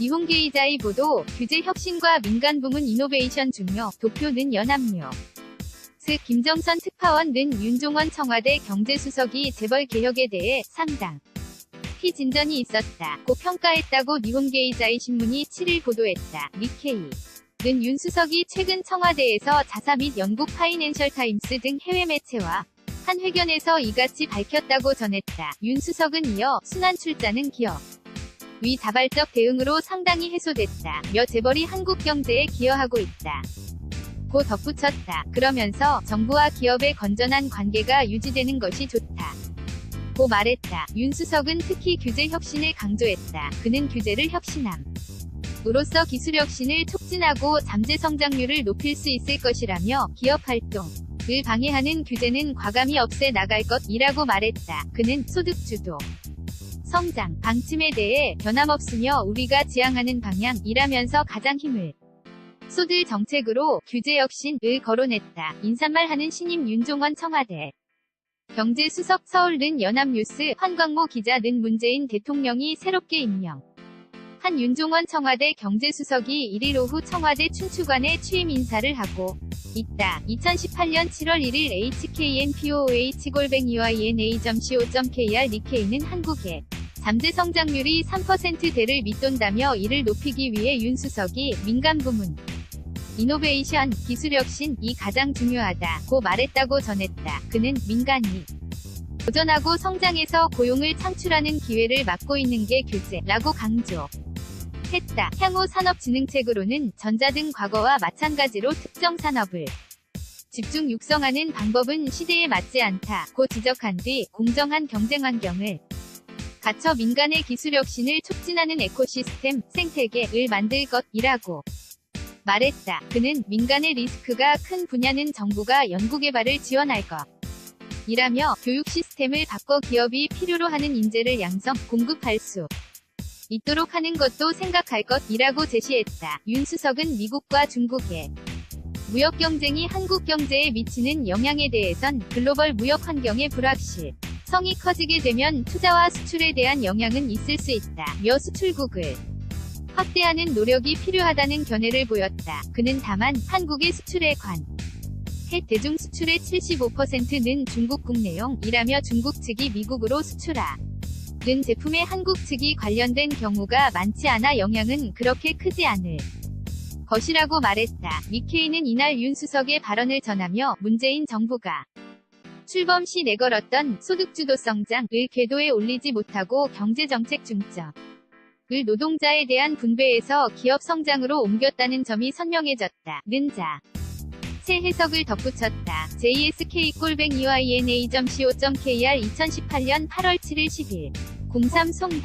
니혼게이자의 보도, 규제 혁신과 민간 부문 이노베이션 중요, 도표는 연합뉴. 스 김정선 특파원 는 윤종원 청와대 경제수석이 재벌 개혁에 대해 상당 피진전이 있었다. 고 평가했다고 니혼게이자의 신문이 7일 보도했다. 니케이. 는 윤 수석이 최근 청와대에서 자사 및 영국 파이낸셜 타임스 등 해외 매체와 한 회견에서 이같이 밝혔다고 전했다. 윤 수석은 이어 순환 출자는 기업 위 다발적 대응으로 상당히 해소됐다. 며 재벌이 한국 경제에 기여하고 있다. 고 덧붙였다. 그러면서 정부와 기업의 건전한 관계가 유지되는 것이 좋다. 고 말했다. 윤 수석은 특히 규제 혁신을 강조했다. 그는 규제를 혁신함. 으로써 기술 혁신을 촉진하고 잠재 성장률을 높일 수 있을 것이라며 기업 활동 을 방해하는 규제는 과감히 없애 나갈 것이라고 말했다. 그는 소득 주도 성장 방침에 대해 변함없으며 우리가 지향하는 방향이라면서 가장 힘을 쏟을 정책으로 규제 혁신을 거론했다. 인사말 하는 신임 윤종원 청와대 경제수석 서울는 연합뉴스 환광모 기자는 문재인 대통령이 새롭게 임명 한 윤종원 청와대 경제수석이 1일 오후 청와대 춘추관에 취임 인사를 하고 있다. 2018년 7월 1일 HKNPOH-YNA.co.kr 니케이는 한국의 잠재 성장률이 3%대를 밑돈다며 이를 높이기 위해 윤 수석이 민간 부문 이노베이션, 기술혁신 이 가장 중요하다고 말했다고 전했다. 그는 민간이 도전하고 성장해서 고용을 창출하는 기회를 막고 있는 게 규제라고 강조. 했다. 향후 산업진흥책으로는 전자 등 과거와 마찬가지로 특정 산업을 집중 육성하는 방법은 시대에 맞지 않다고 지적한 뒤 공정한 경쟁 환경을 갖춰 민간의 기술 혁신을 촉진하는 에코시스템, 생태계를 만들 것이라고 말했다. 그는 민간의 리스크가 큰 분야는 정부가 연구개발을 지원할 것. 이라며 교육 시스템을 바꿔 기업이 필요로 하는 인재를 양성, 공급할 수 있도록 하는 것도 생각할 것이라고 제시했다. 윤 수석은 미국과 중국의 무역 경쟁이 한국 경제에 미치는 영향에 대해선 글로벌 무역 환경의 불확실 성이 커지게 되면 투자와 수출에 대한 영향은 있을 수 있다. 며 수출국을 확대하는 노력이 필요하다는 견해를 보였다. 그는 다만 한국의 수출에 관 해 대중 수출의 75%는 중국 국내용이라며 중국 측이 미국으로 수출하 는 제품에 한국 측이 관련된 경우가 많지 않아 영향은 그렇게 크지 않을 것이라고 말했다. 니케이는 이날 윤 수석의 발언을 전하며 문재인 정부가 출범 시 내걸었던 소득주도 성장을 궤도에 올리지 못하고 경제정책 중점 을 노동자에 대한 분배에서 기업 성장으로 옮겼다는 점이 선명해졌다. 는 자. 새 해석을 덧붙였다. JSK-EYNA.co.kr 2018년 8월 7일 10일 03 송고